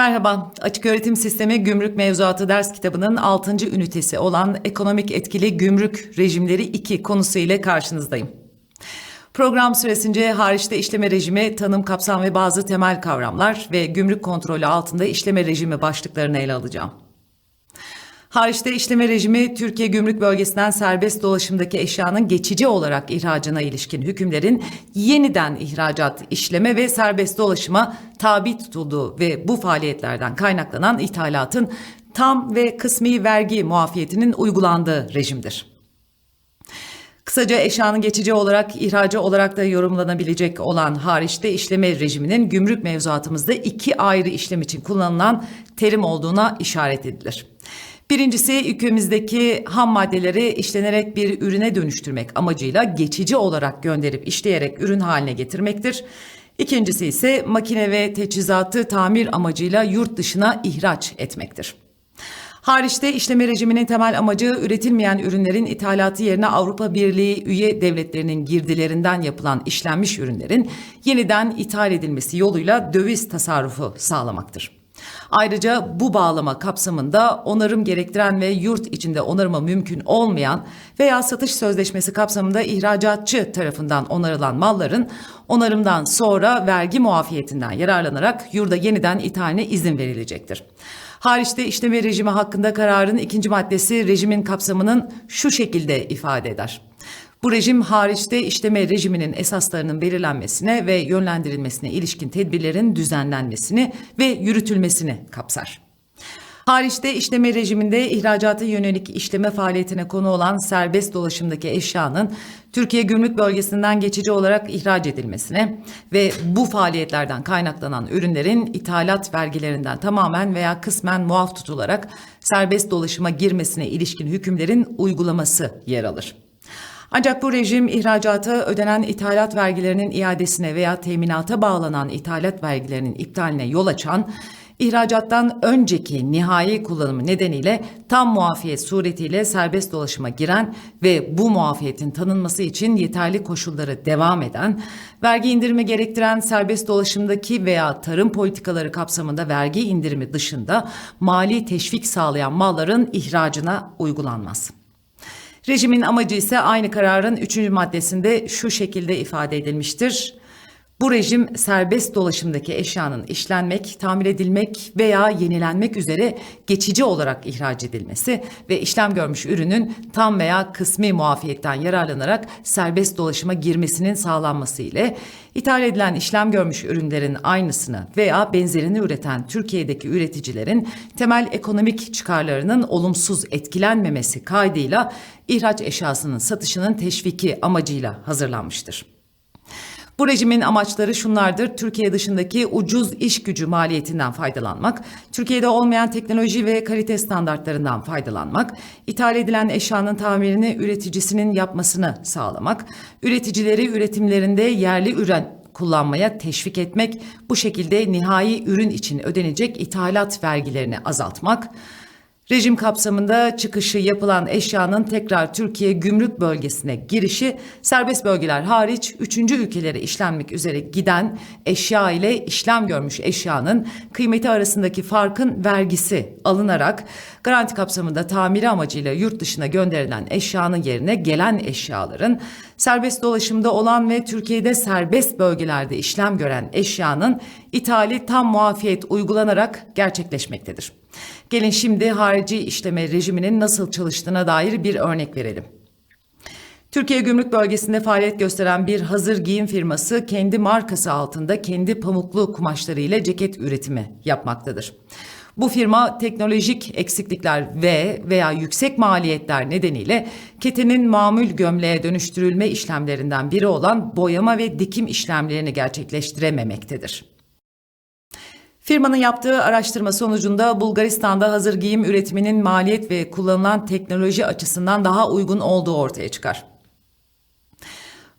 Merhaba, Açık Öğretim Sistemi Gümrük Mevzuatı ders kitabının 6. ünitesi olan Ekonomik Etkili Gümrük Rejimleri 2 konusu ile karşınızdayım. Program süresince hariçte işleme rejimi, tanım, kapsam ve bazı temel kavramlar ve gümrük kontrolü altında işleme rejimi başlıklarını ele alacağım. Hariçte işleme rejimi Türkiye Gümrük Bölgesi'nden serbest dolaşımdaki eşyanın geçici olarak ihracına ilişkin hükümlerin yeniden ihracat, işleme ve serbest dolaşıma tabi tutulduğu ve bu faaliyetlerden kaynaklanan ithalatın tam ve kısmi vergi muafiyetinin uygulandığı rejimdir. Kısaca eşyanın geçici olarak ihracı olarak da yorumlanabilecek olan hariçte işleme rejiminin gümrük mevzuatımızda iki ayrı işlem için kullanılan terim olduğuna işaret edilir. Birincisi ülkemizdeki ham maddeleri işlenerek bir ürüne dönüştürmek amacıyla geçici olarak gönderip işleyerek ürün haline getirmektir. İkincisi ise makine ve teçhizatı tamir amacıyla yurt dışına ihraç etmektir. Hariçte işleme rejiminin temel amacı üretilmeyen ürünlerin ithalatı yerine Avrupa Birliği üye devletlerinin girdilerinden yapılan işlenmiş ürünlerin yeniden ithal edilmesi yoluyla döviz tasarrufu sağlamaktır. Ayrıca bu bağlama kapsamında onarım gerektiren ve yurt içinde onarıma mümkün olmayan veya satış sözleşmesi kapsamında ihracatçı tarafından onarılan malların onarımdan sonra vergi muafiyetinden yararlanarak yurda yeniden ithaline izin verilecektir. Hariçte işleme rejimi hakkında kararın ikinci maddesi rejimin kapsamının şu şekilde ifade eder. Bu rejim hariçte işleme rejiminin esaslarının belirlenmesine ve yönlendirilmesine ilişkin tedbirlerin düzenlenmesini ve yürütülmesini kapsar. Hariçte işleme rejiminde ihracata yönelik işleme faaliyetine konu olan serbest dolaşımdaki eşyanın Türkiye Gümrük Bölgesi'nden geçici olarak ihraç edilmesine ve bu faaliyetlerden kaynaklanan ürünlerin ithalat vergilerinden tamamen veya kısmen muaf tutularak serbest dolaşıma girmesine ilişkin hükümlerin uygulaması yer alır. Ancak bu rejim ihracata ödenen ithalat vergilerinin iadesine veya teminata bağlanan ithalat vergilerinin iptaline yol açan ihracattan önceki nihai kullanımı nedeniyle tam muafiyet suretiyle serbest dolaşıma giren ve bu muafiyetin tanınması için yeterli koşulları devam eden, vergi indirimi gerektiren serbest dolaşımdaki veya tarım politikaları kapsamında vergi indirimi dışında mali teşvik sağlayan malların ihracına uygulanmaz. Rejimin amacı ise aynı kararın üçüncü maddesinde şu şekilde ifade edilmiştir. Bu rejim serbest dolaşımdaki eşyanın işlenmek, tamir edilmek veya yenilenmek üzere geçici olarak ihraç edilmesi ve işlem görmüş ürünün tam veya kısmi muafiyetten yararlanarak serbest dolaşıma girmesinin sağlanması ile ithal edilen işlem görmüş ürünlerin aynısını veya benzerini üreten Türkiye'deki üreticilerin temel ekonomik çıkarlarının olumsuz etkilenmemesi kaydıyla ihraç eşyasının satışının teşviki amacıyla hazırlanmıştır. Bu rejimin amaçları şunlardır. Türkiye dışındaki ucuz iş gücü maliyetinden faydalanmak, Türkiye'de olmayan teknoloji ve kalite standartlarından faydalanmak, ithal edilen eşyanın tamirini üreticisinin yapmasını sağlamak, üreticileri üretimlerinde yerli ürün kullanmaya teşvik etmek, bu şekilde nihai ürün için ödenecek ithalat vergilerini azaltmak, Rejim kapsamında çıkışı yapılan eşyanın tekrar Türkiye gümrük bölgesine girişi serbest bölgeler hariç üçüncü ülkelere işlenmek üzere giden eşya ile işlem görmüş eşyanın kıymeti arasındaki farkın vergisi alınarak garanti kapsamında tamiri amacıyla yurt dışına gönderilen eşyanın yerine gelen eşyaların serbest dolaşımda olan ve Türkiye'de serbest bölgelerde işlem gören eşyanın ithali tam muafiyet uygulanarak gerçekleşmektedir. Gelin şimdi harici işleme rejiminin nasıl çalıştığına dair bir örnek verelim. Türkiye Gümrük Bölgesi'nde faaliyet gösteren bir hazır giyim firması kendi markası altında kendi pamuklu kumaşları ile ceket üretimi yapmaktadır. Bu firma teknolojik eksiklikler ve veya yüksek maliyetler nedeniyle ketenin mamul gömleğe dönüştürülme işlemlerinden biri olan boyama ve dikim işlemlerini gerçekleştirememektedir. Firmanın yaptığı araştırma sonucunda Bulgaristan'da hazır giyim üretiminin maliyet ve kullanılan teknoloji açısından daha uygun olduğu ortaya çıkar.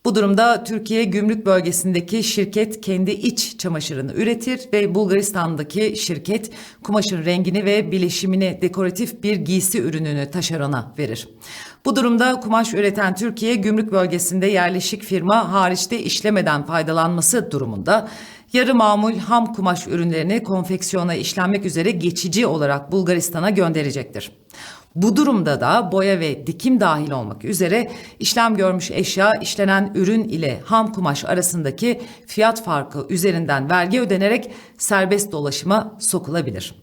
Bu durumda Türkiye gümrük bölgesindeki şirket kendi iç çamaşırını üretir ve Bulgaristan'daki şirket kumaşın rengini ve bileşimini dekoratif bir giysi ürününü taşerona verir. Bu durumda kumaş üreten Türkiye gümrük bölgesinde yerleşik firma hariçte işlemeden faydalanması durumunda yarı mamul ham kumaş ürünlerini konfeksiyona işlenmek üzere geçici olarak Bulgaristan'a gönderecektir. Bu durumda da boya ve dikim dahil olmak üzere işlem görmüş eşya işlenen ürün ile ham kumaş arasındaki fiyat farkı üzerinden vergi ödenerek serbest dolaşıma sokulabilir.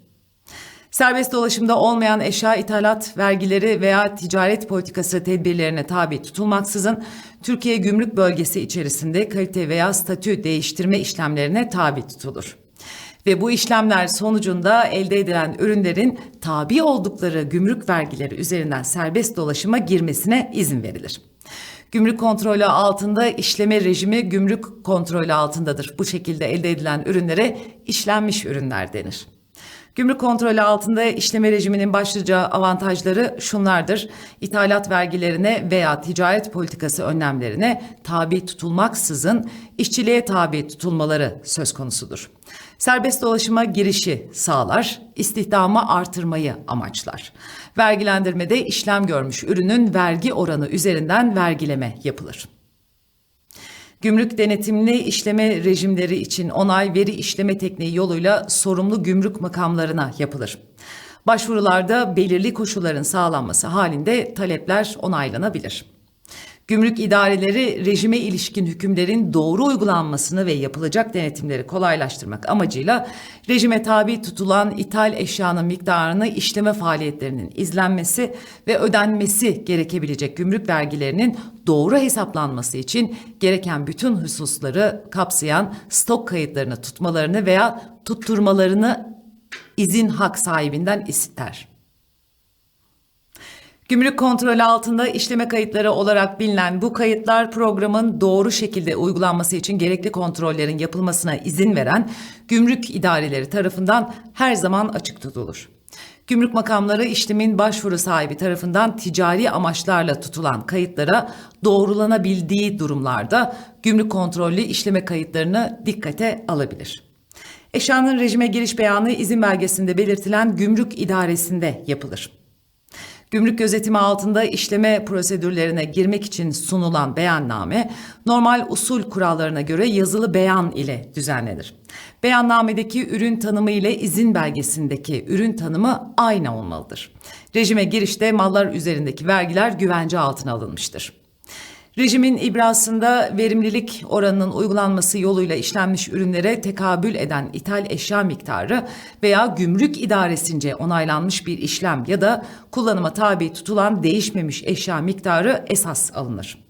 Serbest dolaşımda olmayan eşya ithalat vergileri veya ticaret politikası tedbirlerine tabi tutulmaksızın Türkiye gümrük bölgesi içerisinde kalite veya statü değiştirme işlemlerine tabi tutulur. Ve bu işlemler sonucunda elde edilen ürünlerin tabi oldukları gümrük vergileri üzerinden serbest dolaşıma girmesine izin verilir. Gümrük kontrolü altında işleme rejimi gümrük kontrolü altındadır. Bu şekilde elde edilen ürünlere işlenmiş ürünler denir. Gümrük kontrolü altında işleme rejiminin başlıca avantajları şunlardır. İthalat vergilerine veya ticaret politikası önlemlerine tabi tutulmaksızın işçiliğe tabi tutulmaları söz konusudur. Serbest dolaşıma girişi sağlar, istihdamı artırmayı amaçlar. Vergilendirmede işlem görmüş ürünün vergi oranı üzerinden vergileme yapılır. Gümrük denetimli işleme rejimleri için onay veri işleme tekniği yoluyla sorumlu gümrük makamlarına yapılır. Başvurularda belirli koşulların sağlanması halinde talepler onaylanabilir. Gümrük idareleri rejime ilişkin hükümlerin doğru uygulanmasını ve yapılacak denetimleri kolaylaştırmak amacıyla rejime tabi tutulan ithal eşyanın miktarını işleme faaliyetlerinin izlenmesi ve ödenmesi gerekebilecek gümrük vergilerinin doğru hesaplanması için gereken bütün hususları kapsayan stok kayıtlarını tutmalarını veya tutturmalarını izin hak sahibinden ister. Gümrük kontrolü altında işleme kayıtları olarak bilinen bu kayıtlar programın doğru şekilde uygulanması için gerekli kontrollerin yapılmasına izin veren gümrük idareleri tarafından her zaman açık tutulur. Gümrük makamları işlemin başvuru sahibi tarafından ticari amaçlarla tutulan kayıtlara doğrulanabildiği durumlarda gümrük kontrollü işleme kayıtlarını dikkate alabilir. Eşyanın rejime giriş beyanı izin belgesinde belirtilen gümrük idaresinde yapılır. Gümrük gözetimi altında işleme prosedürlerine girmek için sunulan beyanname normal usul kurallarına göre yazılı beyan ile düzenlenir. Beyannamedeki ürün tanımı ile izin belgesindeki ürün tanımı aynı olmalıdır. Rejime girişte mallar üzerindeki vergiler güvence altına alınmıştır. Rejimin ibrasında verimlilik oranının uygulanması yoluyla işlenmiş ürünlere tekabül eden ithal eşya miktarı veya gümrük idaresince onaylanmış bir işlem ya da kullanıma tabi tutulan değişmemiş eşya miktarı esas alınır.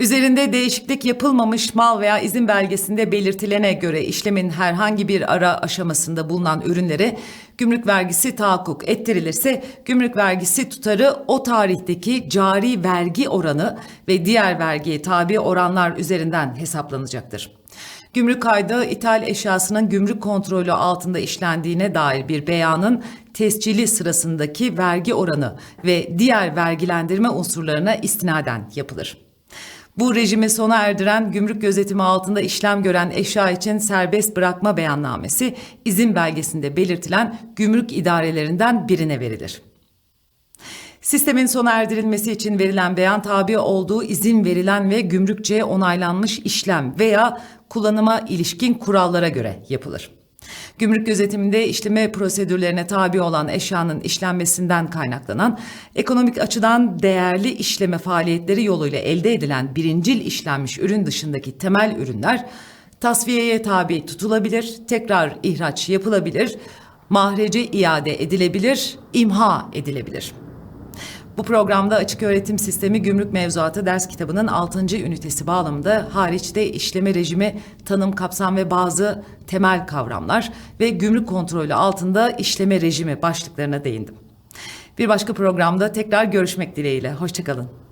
Üzerinde değişiklik yapılmamış mal veya izin belgesinde belirtilene göre işlemin herhangi bir ara aşamasında bulunan ürünlere gümrük vergisi tahakkuk ettirilirse gümrük vergisi tutarı o tarihteki cari vergi oranı ve diğer vergiye tabi oranlar üzerinden hesaplanacaktır. Gümrük kaydı ithal eşyasının gümrük kontrolü altında işlendiğine dair bir beyanın tescili sırasındaki vergi oranı ve diğer vergilendirme unsurlarına istinaden yapılır. Bu rejimi sona erdiren gümrük gözetimi altında işlem gören eşya için serbest bırakma beyannamesi izin belgesinde belirtilen gümrük idarelerinden birine verilir. Sistemin sona erdirilmesi için verilen beyan tabi olduğu izin verilen ve gümrükçeye onaylanmış işlem veya kullanıma ilişkin kurallara göre yapılır. Gümrük gözetiminde işleme prosedürlerine tabi olan eşyanın işlenmesinden kaynaklanan ekonomik açıdan değerli işleme faaliyetleri yoluyla elde edilen birincil işlenmiş ürün dışındaki temel ürünler tasfiyeye tabi tutulabilir, tekrar ihraç yapılabilir, mahrece iade edilebilir, imha edilebilir. Bu programda Açık Öğretim Sistemi Gümrük Mevzuatı ders kitabının 6. ünitesi bağlamında hariçte işleme rejimi, tanım, kapsam ve bazı temel kavramlar ve gümrük kontrolü altında işleme rejimi başlıklarına değindim. Bir başka programda tekrar görüşmek dileğiyle. Hoşçakalın.